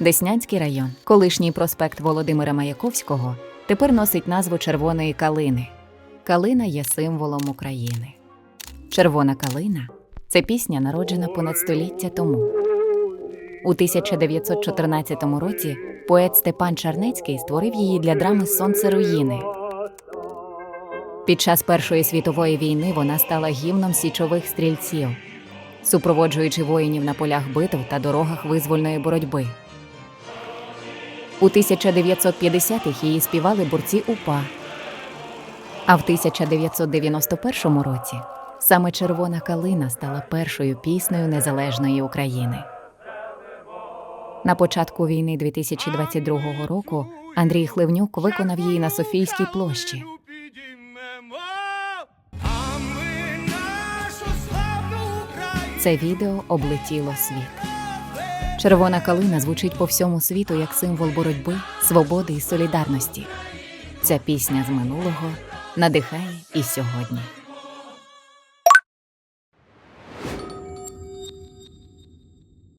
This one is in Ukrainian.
Деснянський район, колишній проспект Володимира Маяковського, тепер носить назву Червоної калини. Калина є символом України. Червона калина це пісня, народжена понад століття тому. У 1914 році поет Степан Чарнецький створив її для драми Сонце руїни. Під час Першої світової війни вона стала гімном січових стрільців, супроводжуючи воїнів на полях битв та дорогах визвольної боротьби. У 1950-х її співали борці УПА. А в 1991 році саме Червона калина стала першою піснею незалежної України. На початку війни 2022 року Андрій Хливнюк виконав її на Софійській площі. Це відео облетіло світ. Червона калина звучить по всьому світу як символ боротьби, свободи і солідарності. Ця пісня з минулого надихає і сьогодні.